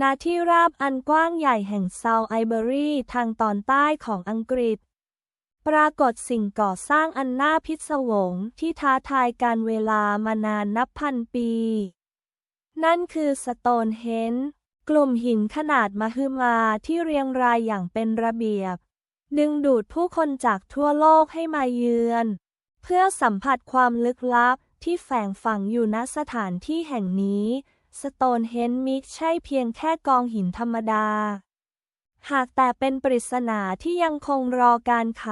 ณที่ราบอันกว้างใหญ่แห่งเซาท์ไอเบอรีทางตอนใต้ของอังกฤษ ปรากฏสิ่งก่อสร้างอันน่าพิศวงที่ท้าทายการเวลามานานนับพันปี นั่นคือสโตนเฮนจ์กลุ่มหินขนาดมหึมาที่เรียงรายอย่างเป็นระเบียบ ดึงดูดผู้คนจากทั่วโลกให้มาเยือน เพื่อสัมผัสความลึกลับที่แฝงฝังอยู่ณสถานที่แห่งนี้ สโตนเฮนมิใช่เพียงแค่กองหินธรรมดา หากแต่เป็นปริศนาที่ยังคงรอการไข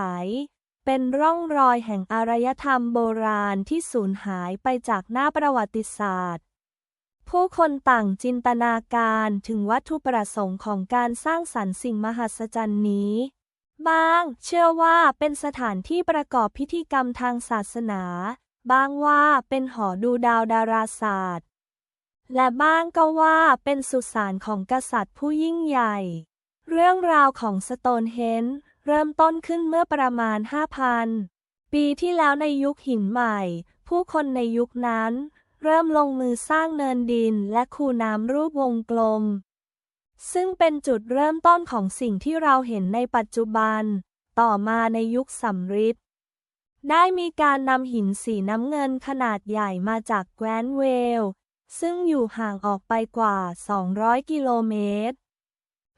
เป็นร่องรอยแห่งอารยธรรมโบราณที่สูญหายไปจากหน้าประวัติศาสตร์ผู้คนต่างจินตนาการถึงวัตถุประสงค์ของการสร้างสรรค์สิ่งมหัศจรรย์นี้ บางเชื่อว่าเป็นสถานที่ประกอบพิธีกรรมทางศาสนา บางว่าเป็นหอดูดาวดาราศาสตร์ และบ้างก็ว่าเป็นสุสานของกษัตริย์ผู้ยิ่งใหญ่ เรื่องราวของสโตนเฮนเริ่มต้นขึ้นเมื่อประมาณ 5,000 ปีที่แล้วในยุคหินใหม่ ผู้คนในยุคนั้น เริ่มลงมือสร้างเนินดินและคูน้ำรูปวงกลม ซึ่งเป็นจุดเริ่มต้นของสิ่งที่เราเห็นในปัจจุบัน ต่อมาในยุคสำริดได้มีการนำหินสีน้ำเงินขนาดใหญ่มาจากแกวนเวล ซึ่งอยู่ห่างออกไปกว่า 200 กิโลเมตร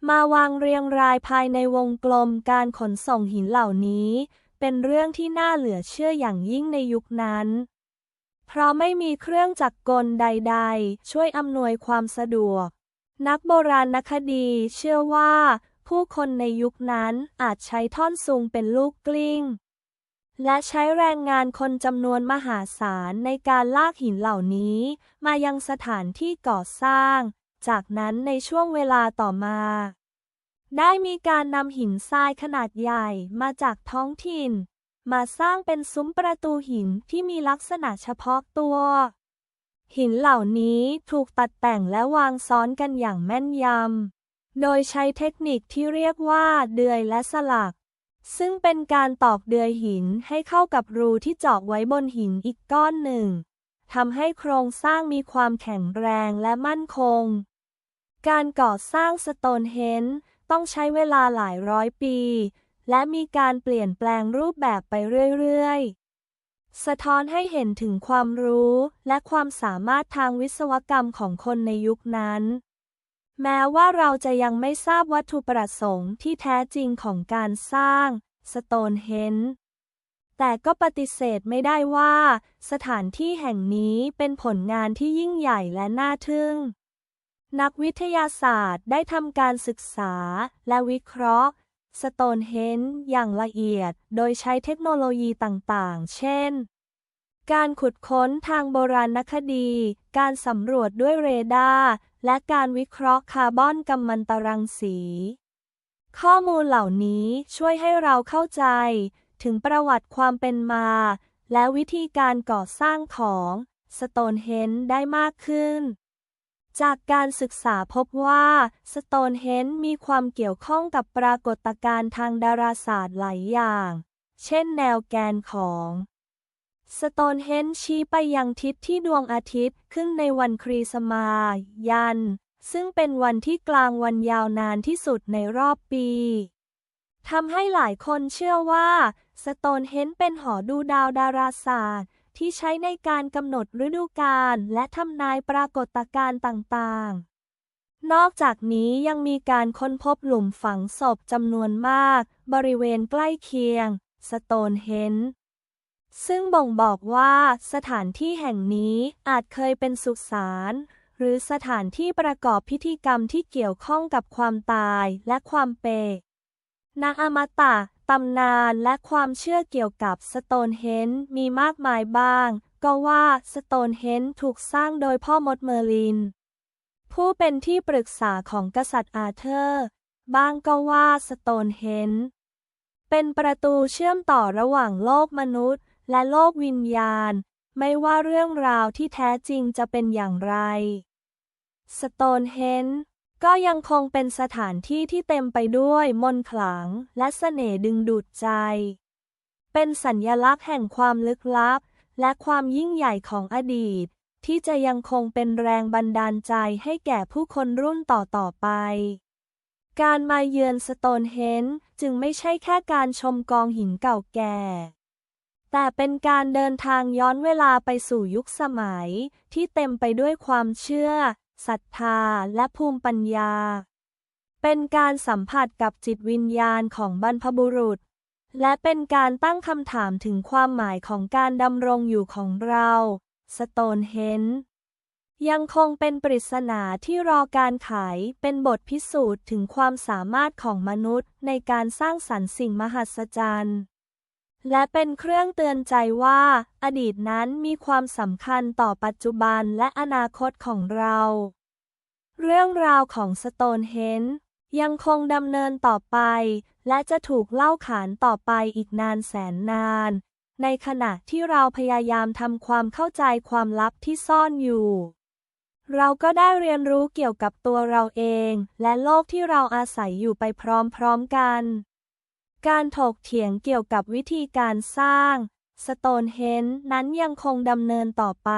มาวางเรียงรายภายในวงกลมการขนส่งหินเหล่านี้ เป็นเรื่องที่น่าเหลือเชื่ออย่างยิ่งในยุคนั้น เพราะไม่มีเครื่องจักรกลใด ๆ ช่วยอำนวยความสะดวก นักโบราณคดีเชื่อว่า ผู้คนในยุคนั้นอาจใช้ท่อนซุงเป็นลูกกลิ้ง และใช้แรงงานคนจำนวนมหาศาลในการลากหินเหล่านี้ มายังสถานที่ก่อสร้าง จากนั้นในช่วงเวลาต่อมา ได้มีการนำหินทรายขนาดใหญ่มาจากท้องถิ่น มาสร้างเป็นซุ้มประตูหินที่มีลักษณะเฉพาะตัว หินเหล่านี้ถูกตัดแต่งและวางซ้อนกันอย่างแม่นยำ โดยใช้เทคนิคที่เรียกว่าเดือยและสลัก ซึ่งเป็นการตอกเดือยหินให้เข้ากับรูที่เจาะไว้บนหินอีกก้อนหนึ่งทำให้โครงสร้างมีความแข็งแรงและมั่นคง การก่อสร้างสโตนเฮนต้องใช้เวลาหลายร้อยปี และมีการเปลี่ยนแปลงรูปแบบไปเรื่อยๆ สะท้อนให้เห็นถึงความรู้และความสามารถทางวิศวกรรมของคนในยุคนั้น แม้ว่าเราจะยังไม่ทราบวัตถุประสงค์ที่แท้จริงของการสร้างสโตนเฮนจ์แต่ก็ปฏิเสธไม่ได้ว่า สถานที่แห่งนี้เป็นผลงานที่ยิ่งใหญ่และน่าทึ่ง นักวิทยาศาสตร์ได้ทำการศึกษาและวิเคราะห์สโตนเฮนจ์อย่างละเอียดโดยใช้เทคโนโลยีต่างๆ เช่น การขุดค้นทางโบราณคดี การสำรวจด้วยเรดาร์ และการวิเคราะห์คาร์บอนกัมมันตรังสี ข้อมูลเหล่านี้ช่วยให้เราเข้าใจ ถึงประวัติความเป็นมา และวิธีการก่อสร้างของสโตนเฮนได้มากขึ้น จากการศึกษาพบว่าสโตนเฮนมีความเกี่ยวข้องกับปรากฏการณ์ทางดาราศาสตร์หลายอย่าง เช่นแนวแกนของ สโตนเฮนชี้ไปยังทิศที่ดวงอาทิตย์ขึ้นในวันครีสมายัน ซึ่งเป็นวันที่กลางวันยาวนานที่สุดในรอบปีทำให้หลายคนเชื่อว่าสโตนเฮนเป็นหอดูดาวดาราศาสตร์ ที่ใช้ในการกำหนดฤดูกาลและทำนายปรากฏการณ์ต่างๆ นอกจากนี้ยังมีการค้นพบหลุมฝังศพจำนวนมาก บริเวณใกล้เคียงสโตนเฮน ซึ่งบ่งบอกว่าสถานที่แห่งนี้อาจเคยเป็นสุสานหรือสถานที่ประกอบพิธีกรรมที่เกี่ยวข้องกับความตายและความเปรนาอมตะตำนานและความเชื่อเกี่ยวกับสโตนเฮนมีมากมายบ้าง ก็ว่าสโตนเฮนถูกสร้างโดยพ่อมดเมอร์ลิน ผู้เป็นที่ปรึกษาของกษัตริย์อาเธอร์ บ้างก็ว่าสโตนเฮนเป็นประตูเชื่อมต่อระหว่างโลกมนุษย์ และโลกวิญญาณ ไม่ว่าเรื่องราวที่แท้จริงจะเป็นอย่างไร สโตนเฮนก็ยังคงเป็นสถานที่ที่เต็มไปด้วยมนต์ขลังและเสน่ห์ดึงดูดใจ เป็นสัญญลักษณ์แห่งความลึกลับ และความยิ่งใหญ่ของอดีต ที่จะยังคงเป็นแรงบันดาลใจให้แก่ผู้คนรุ่นต่อๆไป การมาเยือนสโตนเฮนจึงไม่ใช่แค่การชมกองหินเก่าแก่ แต่เป็นการเดินทางย้อนเวลาไปสู่ยุคสมัย ที่เต็มไปด้วยความเชื่อศรัทธาและภูมิปัญญา เป็นการสัมผัสกับจิตวิญญาณของบรรพบุรุษ และเป็นการตั้งคำถามถึงความหมายของการดำรงอยู่ของเราสโตนเฮนยังคงเป็นปริศนาที่รอการไขเป็นบทพิสูจน์ถึงความสามารถของมนุษย์ในการสร้างสรรค์สิ่งมหัศจรรย์ และเป็นเครื่องเตือนใจว่า อดีตนั้นมีความสำคัญต่อปัจจุบันและอนาคตของเรา เรื่องราวของสโตนเฮนยังคงดำเนินต่อไป และจะถูกเล่าขานต่อไปอีกนานแสนนาน ในขณะที่เราพยายามทำความเข้าใจความลับที่ซ่อนอยู่ เราก็ได้เรียนรู้เกี่ยวกับตัวเราเอง และโลกที่เราอาศัยอยู่ไปพร้อมๆกัน การถกเถียงเกี่ยวกับวิธีการสร้างสโตนเฮนนั้นยังคงดำเนินต่อไป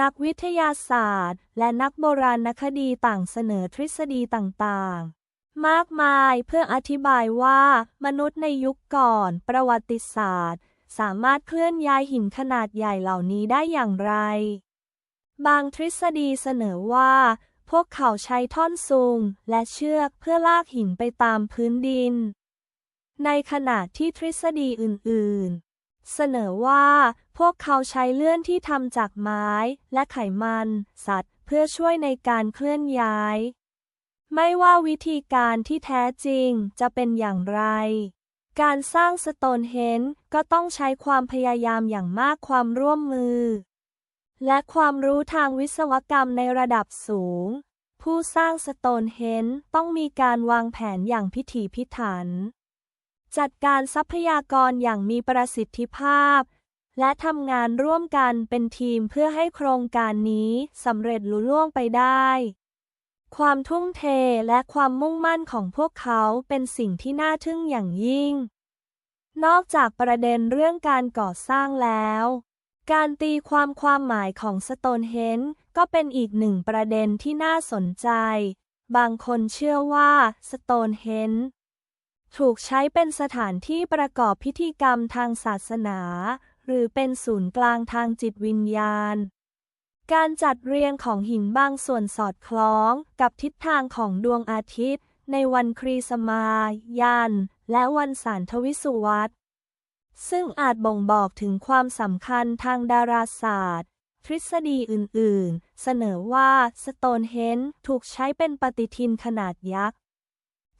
นักวิทยาศาสตร์ และนักโบราณคดีต่างเสนอทฤษฎีต่างๆ มากมายเพื่ออธิบายว่ามนุษย์ในยุคก่อนประวัติศาสตร์ สามารถเคลื่อนย้ายหินขนาดใหญ่เหล่านี้ได้อย่างไร บางทฤษฎีเสนอว่า พวกเขาใช้ท่อนซุงและเชือกเพื่อลากหินไปตามพื้นดิน ในขณะที่ทฤษฎีอื่น ๆ เสนอว่าพวกเขาใช้เลื่อนที่ทำจากไม้และไขมัน สัตว์ เพื่อช่วยในการเคลื่อนย้าย ไม่ว่าวิธีการที่แท้จริงจะเป็นอย่างไร การสร้างสโตนเฮนก็ต้องใช้ความพยายามอย่างมากความร่วมมือ และความรู้ทางวิศวกรรมในระดับสูง ผู้สร้างสโตนเฮนต้องมีการวางแผนอย่างพิถีพิถัน จัดการทรัพยากรอย่างมีประสิทธิภาพ และทำงานร่วมกันเป็นทีมเพื่อให้โครงการนี้สำเร็จลุล่วงไปได้ ความทุ่มเทและความมุ่งมั่นของพวกเขาเป็นสิ่งที่น่าทึ่งอย่างยิ่ง นอกจากประเด็นเรื่องการก่อสร้างแล้ว การตีความความหมายของสโตนเฮนจ์ก็เป็นอีกหนึ่งประเด็นที่น่าสนใจ บางคนเชื่อว่าสโตนเฮนจ์ ถูกใช้เป็นสถานที่ประกอบพิธีกรรมทางศาสนา หรือเป็นศูนย์กลางทางจิตวิญญาณ การจัดเรียงของหินบางส่วนสอดคล้องกับทิศทางของดวงอาทิตย์ ในวันครีสมายัน และวันสารทวิสุวัตซึ่งอาจบ่งบอกถึงความสำคัญทางดาราศาสตร์ ทฤษฎีอื่น ๆ เสนอว่าสโตนเฮนถูกใช้เป็นปฏิทินขนาดยักษ์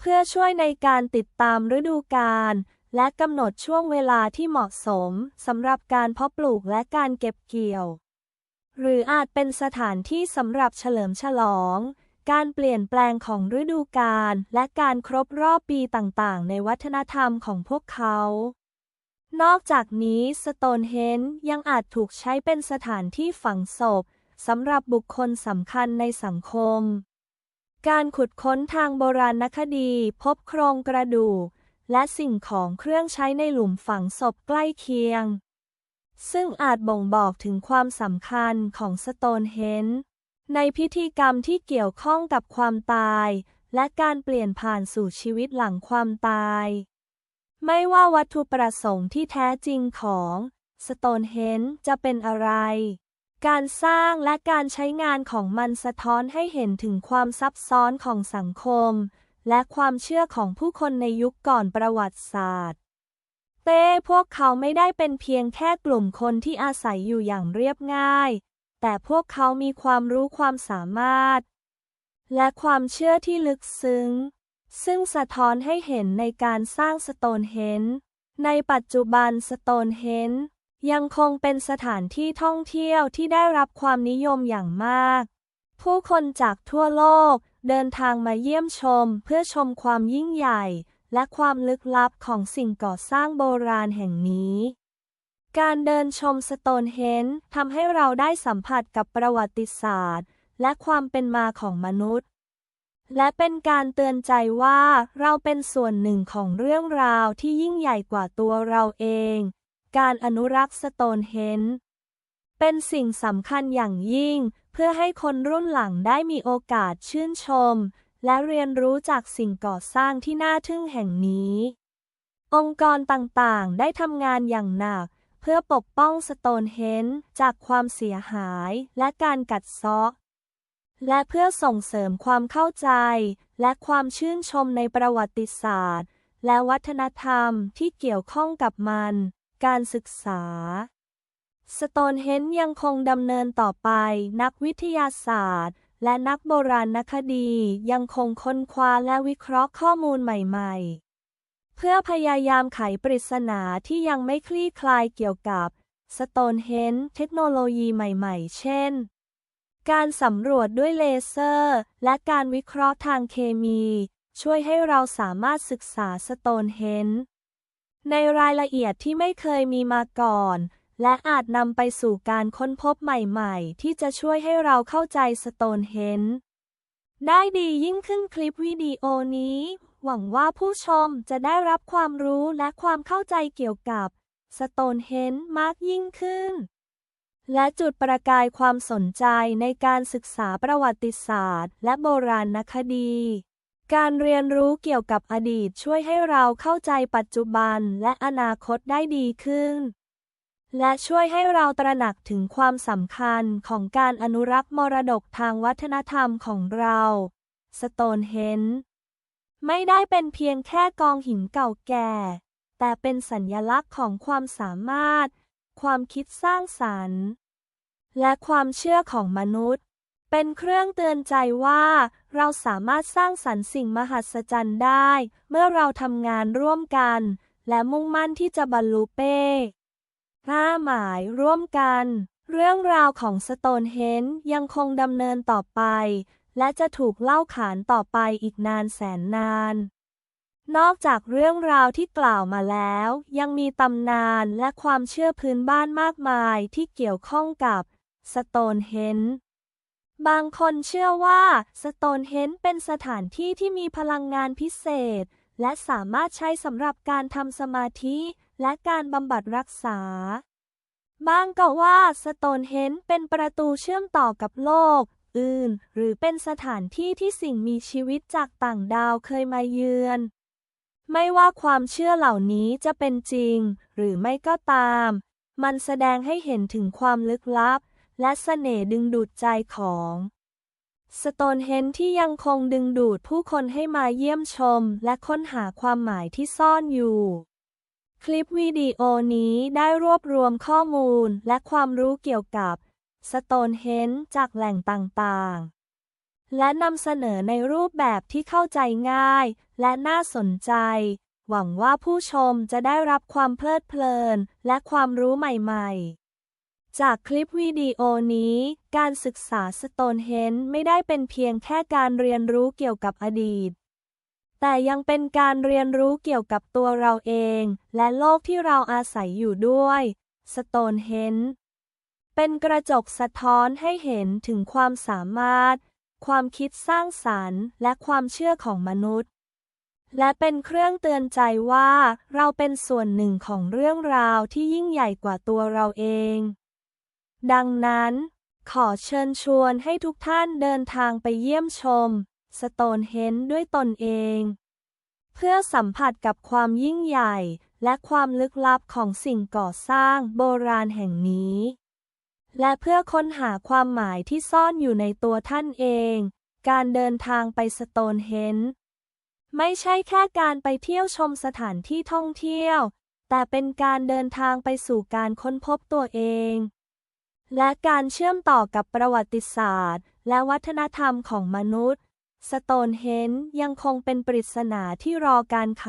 เพื่อช่วยในการติดตามฤดูกาลและกำหนดช่วงเวลาที่เหมาะสมสำหรับการเพาะปลูกและการเก็บเกี่ยว หรืออาจเป็นสถานที่สำหรับเฉลิมฉลอง การเปลี่ยนแปลงของฤดูกาลและการครบรอบปีต่างๆ ในวัฒนธรรมของพวกเขา นอกจากนี้สโตนเฮนยังอาจถูกใช้เป็นสถานที่ฝังศพสำหรับบุคคลสำคัญในสังคม การขุดค้นทางโบราณคดี พบโครงกระดูก และสิ่งของเครื่องใช้ในหลุมฝังศพใกล้เคียง ซึ่งอาจบ่งบอกถึงความสำคัญของสโตนเฮนในพิธีกรรมที่เกี่ยวข้องกับความตาย และการเปลี่ยนผ่านสู่ชีวิตหลังความตาย ไม่ว่าวัตถุประสงค์ที่แท้จริงของสโตนเฮนจะเป็นอะไร การสร้างและการใช้งานของมันสะท้อนให้เห็นถึงความซับซ้อนของสังคม และความเชื่อของผู้คนในยุคก่อนประวัติศาสตร์ เต้พวกเขาไม่ได้เป็นเพียงแค่กลุ่มคนที่อาศัยอยู่อย่างเรียบง่าย แต่พวกเขามีความรู้ความสามารถ และความเชื่อที่ลึกซึ้ง ซึ่งสะท้อนให้เห็นในการสร้างสโตนเฮนในปัจจุบันสโตนเฮน ยังคงเป็นสถานที่ท่องเที่ยวที่ได้รับความนิยมอย่างมาก ผู้คนจากทั่วโลกเดินทางมาเยี่ยมชมเพื่อชมความยิ่งใหญ่ และความลึกลับของสิ่งก่อสร้างโบราณแห่งนี้ การเดินชมสโตนเฮนทำให้เราได้สัมผัสกับประวัติศาสตร์ และความเป็นมาของมนุษย์ และเป็นการเตือนใจว่าเราเป็นส่วนหนึ่งของเรื่องราวที่ยิ่งใหญ่กว่าตัวเราเอง การอนุรักษ์สโตนเฮนจ์เป็นสิ่งสำคัญอย่างยิ่ง เพื่อให้คนรุ่นหลังได้มีโอกาสชื่นชม และเรียนรู้จากสิ่งก่อสร้างที่น่าทึ่งแห่งนี้ องค์กรต่างๆ ได้ทำงานอย่างหนัก เพื่อปกป้องสโตนเฮนจ์จากความเสียหายและการกัดเซาะและเพื่อส่งเสริมความเข้าใจ และความชื่นชมในประวัติศาสตร์ และวัฒนธรรมที่เกี่ยวข้องกับมัน การศึกษา สโตนเฮนยังคงดำเนินต่อไป นักวิทยาศาสตร์ และนักโบราณคดียังคงค้นคว้าและวิเคราะห์ข้อมูลใหม่ๆ เพื่อพยายามไขปริศนาที่ยังไม่คลี่คลายเกี่ยวกับสโตนเฮนเทคโนโลยีใหม่ๆ เช่น การสำรวจด้วยเลเซอร์ และการวิเคราะห์ทางเคมี ช่วยให้เราสามารถศึกษาสโตนเฮน ในรายละเอียดที่ไม่เคยมีมาก่อน และอาจนำไปสู่การค้นพบใหม่ๆ ที่จะช่วยให้เราเข้าใจสโตนเฮนจ์ได้ดียิ่งขึ้นคลิปวิดีโอนี้ หวังว่าผู้ชมจะได้รับความรู้และความเข้าใจเกี่ยวกับสโตนเฮนจ์มากยิ่งขึ้น และจุดประกายความสนใจในการศึกษาประวัติศาสตร์ และโบราณคดี การเรียนรู้เกี่ยวกับอดีตช่วยให้เราเข้าใจปัจจุบันและอนาคตได้ดีขึ้น และช่วยให้เราตระหนักถึงความสำคัญของการอนุรักษ์มรดกทางวัฒนธรรมของเราสโตนเฮนไม่ได้เป็นเพียงแค่กองหินเก่าแก่ แต่เป็นสัญลักษณ์ของความสามารถ ความคิดสร้างสรรค์ และความเชื่อของมนุษย์ เป็นเครื่องเตือนใจว่า เราสามารถสร้างสรรค์สิ่งมหัศจรรย์ได้ เมื่อเราทำงานร่วมกัน และมุ่งมั่นที่จะบรรลุเป้ห้าหมายร่วมกัน เรื่องราวของสโตนเฮนยังคงดำเนินต่อไป และจะถูกเล่าขานต่อไปอีกนานแสนนาน นอกจากเรื่องราวที่กล่าวมาแล้ว ยังมีตำนานและความเชื่อพื้นบ้านมากมายที่เกี่ยวข้องกับสโตนเฮนจ์ บางคนเชื่อว่าสโตนเฮนจ์เป็นสถานที่ที่มีพลังงานพิเศษ และสามารถใช้สำหรับการทำสมาธิ และการบำบัดรักษา บางก็ว่าสโตนเฮนจ์เป็นประตูเชื่อมต่อกับโลก อื่น หรือเป็นสถานที่ที่สิ่งมีชีวิตจากต่างดาวเคยมาเยือน ไม่ว่าความเชื่อเหล่านี้จะเป็นจริง หรือไม่ก็ตาม มันแสดงให้เห็นถึงความลึกลับ และเสน่ห์ดึงดูดใจของสโตนเฮนที่ยังคงดึงดูดผู้คนให้มาเยี่ยมชม และค้นหาความหมายที่ซ่อนอยู่ คลิปวิดีโอนี้ได้รวบรวมข้อมูลและความรู้เกี่ยวกับสโตนเฮนจากแหล่งต่างๆ และนำเสนอในรูปแบบที่เข้าใจง่าย และน่าสนใจ หวังว่าผู้ชมจะได้รับความเพลิดเพลิน และความรู้ใหม่ ๆ จากคลิปวิดีโอนี้ การศึกษาสโตนเฮนไม่ได้เป็นเพียงแค่การเรียนรู้เกี่ยวกับอดีต แต่ยังเป็นการเรียนรู้เกี่ยวกับตัวเราเอง และโลกที่เราอาศัยอยู่ด้วยสโตนเฮนเป็นกระจกสะท้อนให้เห็นถึงความสามารถ ความคิดสร้างสรรค์ และความเชื่อของมนุษย์ และเป็นเครื่องเตือนใจว่า เราเป็นส่วนหนึ่งของเรื่องราวที่ยิ่งใหญ่กว่าตัวเราเอง ดังนั้นขอเชิญชวนให้ทุกท่านเดินทางไปเยี่ยมชม สโตนเฮนด้วยตนเอง เพื่อสัมผัสกับความยิ่งใหญ่และความลึกลับของสิ่งก่อสร้างโบราณแห่งนี้ และเพื่อค้นหาความหมายที่ซ่อนอยู่ในตัวท่านเอง การเดินทางไปสโตนเฮนไม่ใช่แค่การไปเที่ยวชมสถานที่ท่องเที่ยว แต่เป็นการเดินทางไปสู่การค้นพบตัวเอง และการเชื่อมต่อกับประวัติศาสตร์ และวัฒนธรรมของมนุษย์ สโตนเฮนยังคงเป็นปริศนาที่รอการไข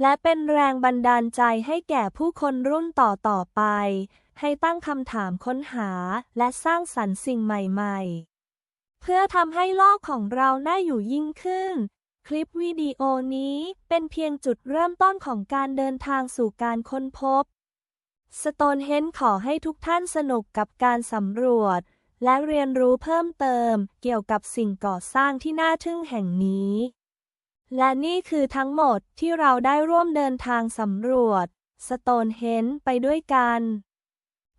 และเป็นแรงบันดาลใจให้แก่ผู้คนรุ่นต่อต่อไป ให้ตั้งคำถามค้นหาและสร้างสรรค์สิ่งใหม่ๆ เพื่อทำให้โลกของเราน่าอยู่ยิ่งขึ้น คลิปวิดีโอนี้เป็นเพียงจุดเริ่มต้นของการเดินทางสู่การค้นพบ สโตนเฮนขอให้ทุกท่านสนุกกับการสำรวจ และเรียนรู้เพิ่มเติม เกี่ยวกับสิ่งก่อสร้างที่น่าทึ่งแห่งนี้ และนี่คือทั้งหมดที่เราได้ร่วมเดินทางสำรวจสโตนเฮนไปด้วยกัน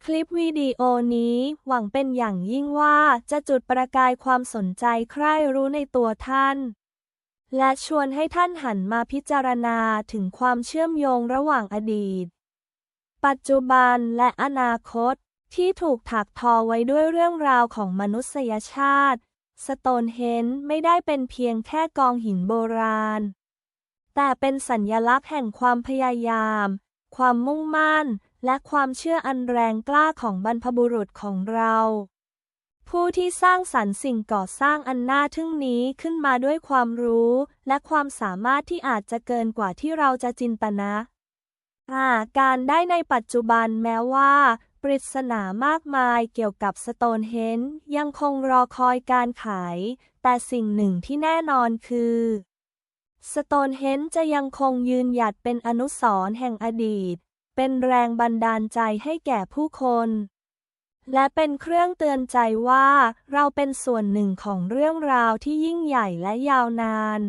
คลิปวิดีโอนี้หวังเป็นอย่างยิ่งว่าจะจุดประกายความสนใจใคร่รู้ในตัวท่าน และชวนให้ท่านหันมาพิจารณาถึงความเชื่อมโยงระหว่างอดีต ปัจจุบันและอนาคตที่ถูกถักทอไว้ด้วยเรื่องราวของมนุษยชาติ สโตนเฮนไม่ได้เป็นเพียงแค่กองหินโบราณ แต่เป็นสัญญลักษณ์แห่งความพยายาม ความมุ่งมั่น และความเชื่ออันแรงกล้าของบรรพบุรุษของเรา ผู้ที่สร้างสรรค์สิ่งก่อสร้างอันน่าทึ่งนี้ขึ้นมาด้วยความรู้ และความสามารถที่อาจจะเกินกว่าที่เราจะจินตนา การได้ในปัจจุบันแม้ว่า ปริศนามากมายเกี่ยวกับสโตนเฮนยังคงรอคอยการไขแต่สิ่งหนึ่งที่แน่นอนคือสโตนเฮนจ์จะยังคงยืนหยัดเป็นอนุสรณ์แห่งอดีต เป็นแรงบันดาลใจให้แก่ผู้คน และเป็นเครื่องเตือนใจว่า เราเป็นส่วนหนึ่งของเรื่องราวที่ยิ่งใหญ่และยาวนาน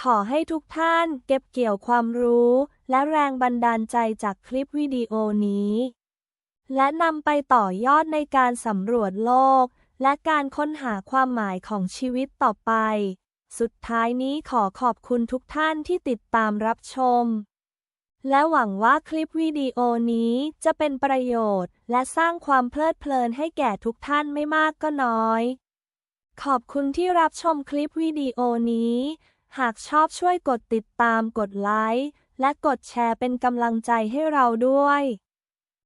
ขอให้ทุกท่านเก็บเกี่ยวความรู้ และแรงบันดาลใจจากคลิปวิดีโอนี้ และนำไปต่อยอดในการสำรวจโลก และการค้นหาความหมายของชีวิตต่อไป สุดท้ายนี้ขอขอบคุณทุกท่านที่ติดตามรับชม และหวังว่าคลิปวิดีโอนี้จะเป็นประโยชน์ และสร้างความเพลิดเพลินให้แก่ทุกท่านไม่มากก็น้อย ขอบคุณที่รับชมคลิปวิดีโอนี้ หากชอบช่วยกดติดตามกดไลค์ และกดแชร์เป็นกำลังใจให้เราด้วย